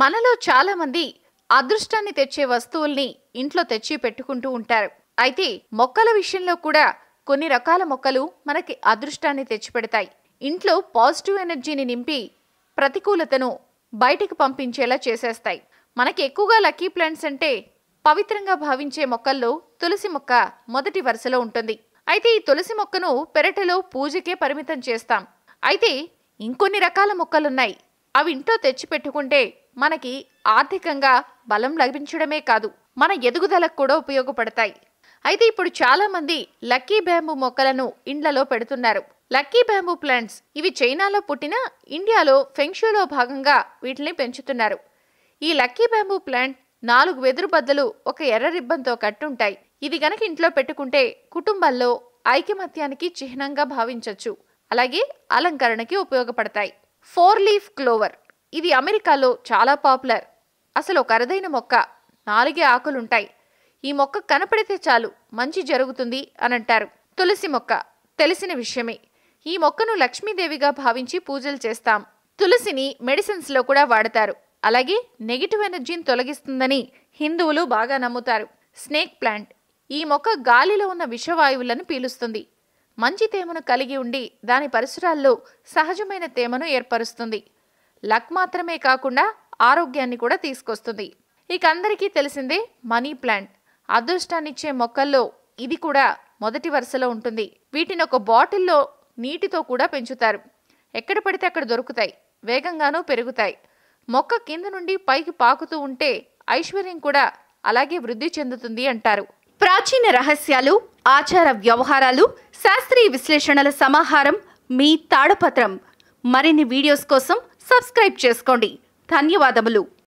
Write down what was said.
మనలో చాలామంది అదృష్టాన్ని తెచ్చే వస్తువుల్ని ఇంట్లో తెచ్చి పెట్టుకుంటూ ఉంటారు. అయితే మొక్కల విషయంలో కూడా కొన్ని రకాల మొక్కలు మనకి అదృష్టాన్ని తెచ్చిపెడతాయి. ఇంట్లో పాజిటివ్ ఎనర్జీని నింపి ప్రతికూలతను బయటికి పంపించేలా చేసేస్తాయి. మనకి ఎక్కువగా లక్కీ ప్లాంట్స్ అంటే పవిత్రంగా భావించే మొక్కల్లో తులసి మొక్క మొదటి వరుసలో ఉంటుంది. అయితే ఈ తులసి మొక్కను పెరటలో పూజకే పరిమితం చేస్తాం. అయితే ఇంకొన్ని రకాల మొక్కలున్నాయి. అవి ఇంట్లో తెచ్చి పెట్టుకుంటే మనకి ఆర్థికంగా బలం లభించడమే కాదు మన ఎదుగుదలకు కూడా ఉపయోగపడతాయి. అయితే ఇప్పుడు చాలా మంది లక్కీ బ్యాంబూ మొక్కలను ఇండ్లలో పెడుతున్నారు. లక్కీ బ్యాంబూ ప్లాంట్స్ ఇవి చైనాలో పుట్టిన ఇండియాలో ఫెంక్షులో భాగంగా వీటిని పెంచుతున్నారు. ఈ లక్కీ బ్యాంబూ ప్లాంట్ నాలుగు వెదురు బద్దలు ఒక ఎర్ర రిబ్బన్తో కట్టుంటాయి. ఇది గనక ఇంట్లో పెట్టుకుంటే కుటుంబంలో ఐకమత్యానికి చిహ్నంగా భావించవచ్చు అలాగే అలంకరణకి ఉపయోగపడతాయి. ఫోర్ లీఫ్ క్లోవర్ ఇది అమెరికాలో చాలా పాపులర్. అసలు ఒక అరుదైన మొక్క. నాలుగే ఆకులుంటాయి. ఈ మొక్క కనపడితే చాలు మంచి జరుగుతుంది అని అంటారు తులసి మొక్క. తెలిసిన విషయమే. ఈ మొక్కను లక్ష్మీదేవిగా భావించి పూజలు చేస్తాం. తులసిని మెడిసిన్స్లో కూడా వాడతారు. అలాగే నెగిటివ్ ఎనర్జీని తొలగిస్తుందని హిందువులు బాగా నమ్ముతారు. Snake plant. ఈ మొక్క గాలిలో ఉన్న విషవాయువులను పీలుస్తుంది. మంచి తేమను కలిగి ఉండి దాని పరిసరాల్లో సహజమైన తేమను ఏర్పరుస్తుంది. లక్ మాత్రమే కాకుండా ఆరోగ్యాన్ని కూడా తీసుకొస్తుంది. ఇక అందరికీ తెలిసిందే మనీ ప్లాంట్. అదృష్టాన్నిచ్చే మొక్కల్లో ఇది కూడా మొదటి వరుసలో ఉంటుంది. వీటిని ఒక బాటిల్లో నీటితో కూడా పెంచుతారు. ఎక్కడ పడితే అక్కడ దొరుకుతాయి. వేగంగానూ పెరుగుతాయి. మొక్క కింద నుండి పైకి పాకుతూ ఉంటే ఐశ్వర్యం కూడా అలాగే వృద్ధి చెందుతుంది అంటారు. ప్రాచీన రహస్యాలు ఆచార వ్యవహారాలు శాస్త్రీయ విశ్లేషణల సమాహారం మీ తాడపత్రం మరిన్ని వీడియోస్ కోసం సబ్స్క్రైబ్ చేసుకోండి. ధన్యవాదములు.